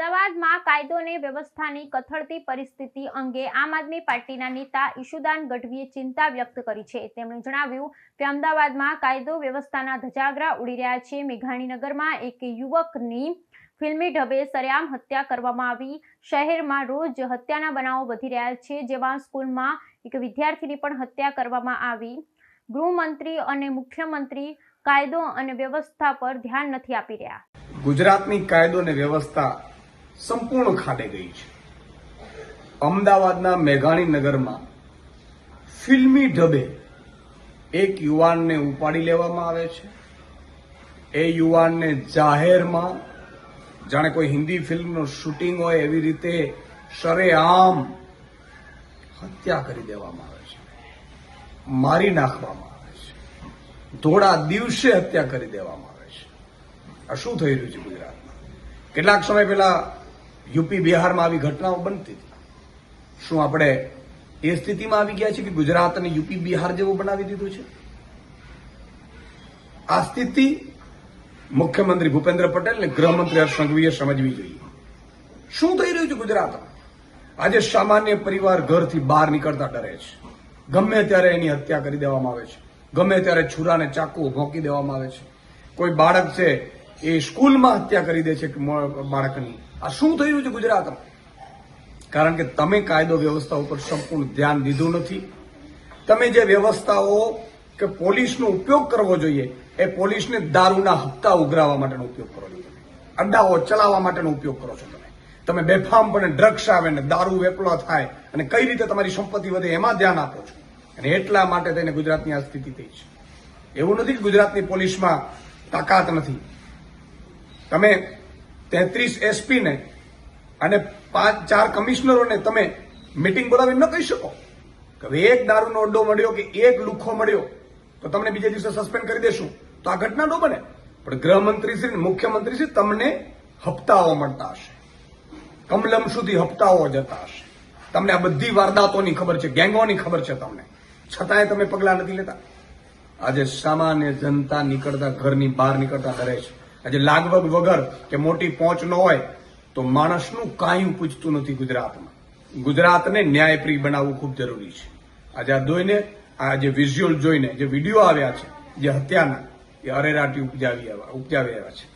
અમદાવાદમાં કાયદો અને વ્યવસ્થાની કથળતી પરિસ્થિતિ અંગે આમ આદમી પાર્ટીના નેતા ઈશુદાન ગઢવીએ ચિંતા વ્યક્ત કરી છે. તેમણે જણાવ્યું કે અમદાવાદમાં કાયદો વ્યવસ્થાના ધજાગરા ઉડી રહ્યા છે. મેઘાણીનગરમાં એક યુવકની ફિલ્મી ઢબે સરેઆમ હત્યા કરવામાં આવી. શહેરમાં રોજ હત્યાના બનાવો વધી રહ્યા છે જેમાં સ્કૂલમાં એક વિદ્યાર્થીની પણ હત્યા કરવામાં આવી. ગૃહમંત્રી અને મુખ્યમંત્રી કાયદો અને વ્યવસ્થા પર ધ્યાન નથી આપી રહ્યા. ગુજરાતની કાયદો અને વ્યવસ્થા સંપૂર્ણ ખાડે ગઈ છે. અમદાવાદના મેઘાણી નગરમાં ફિલ્મી ઢબે એક યુવાનને ઉપાડી લેવામાં આવે છે. એ યુવાનને જાહેરમાં, જાણે કોઈ હિન્દી ફિલ્મનું શૂટિંગ હોય એવી રીતે શરેઆમ હત્યા કરી દેવામાં આવે છે. મારી નાખવામાં આવે છે. ધોળા દિવસે હત્યા કરી દેવામાં આવે છે. આ શું થઈ રહ્યું છે ગુજરાતમાં? કેટલાક સમય પહેલા યુપી બિહારમાં આવી ઘટનાઓ બનતી હતી. શું આપણે એ સ્થિતિમાં આવી ગયા છે કે ગુજરાતને યુપી બિહાર જેવું બનાવી દીધું છે? આ સ્થિતિ મુખ્યમંત્રી ભૂપેન્દ્ર પટેલ અને ગૃહમંત્રી હર્ષ સંઘવીએ સમજવી જોઈએ. શું થઈ રહ્યું છે ગુજરાતમાં આજે સામાન્ય પરિવાર ઘરથી બહાર નીકળતા ડરે છે. ગમે ત્યારે એની હત્યા કરી દેવામાં આવે છે. ગમે ત્યારે છુરાને ચાકુ ભોંકી દેવામાં આવે છે. કોઈ બાળક છે એ સ્કૂલમાં હત્યા કરી દે છે બાળકની. આ શું રહ્યું છે ગુજરાતમાં? કારણ કે તમે કાયદો વ્યવસ્થા ઉપર સંપૂર્ણ ધ્યાન દીધું નથી. તમે જે વ્યવસ્થાઓ કે પોલીસનો ઉપયોગ કરવો જોઈએ, એ પોલીસને દારૂના હપ્તા ઉઘરાવવા માટેનો ઉપયોગ કરો છો તમે અડ્ડાઓ ચલાવવા માટેનો ઉપયોગ કરો છો તમે. તમે બેફામ પણ ડ્રગ્સ આવે ને દારૂ વેપલો થાય અને કઈ રીતે તમારી સંપત્તિ વધે એમાં ધ્યાન આપો છો. અને એટલા માટે તેને ગુજરાતની આ સ્થિતિ થઈ છે. એવું નથી કે ગુજરાતની પોલીસમાં તાકાત નથી. તમે તેત્રીસ એસપીને અને પાંચ, ચાર કમિશનરોને તમે મિટિંગ બોલાવી ન કહી શકો? કે એક દારૂનો અડ્ડો મળ્યો કે એક લુખ્ખો મળ્યો, તો તમને બીજે દિવસે સસ્પેન્ડ કરી દેશું. તો આ ઘટના ન બને. પણ ગૃહમંત્રી શ્રી અને મુખ્યમંત્રી શ્રી તમને હપ્તાઓ મળતા હશે. કમલમ સુધી હપ્તાઓ જતા હશે. તમને આ બધી વારદાતોની ખબર છે, ગેંગોની ખબર છે તમને. છતાંય તમે પગલાં નથી લેતા. આજે સામાન્ય જનતા નીકળતા, ઘરની બહાર નીકળતા ડરે છે. આજે લાગવગ વગર કે મોટી પહોંચ ન હોય, તો માણસનું કાંઈ પૂછતું નથી ગુજરાતમાં. ગુજરાતને ન્યાયપ્રિય બનાવવું ખૂબ જરૂરી છે. આજે આ જોઈને, આ જે વિઝ્યુઅલ જોઈને, જે વીડિયો આવ્યા છે, જે હત્યાના, એ અરેરાટી ઉપજાવી આવ્યા ઉપજાવી આવ્યા છે.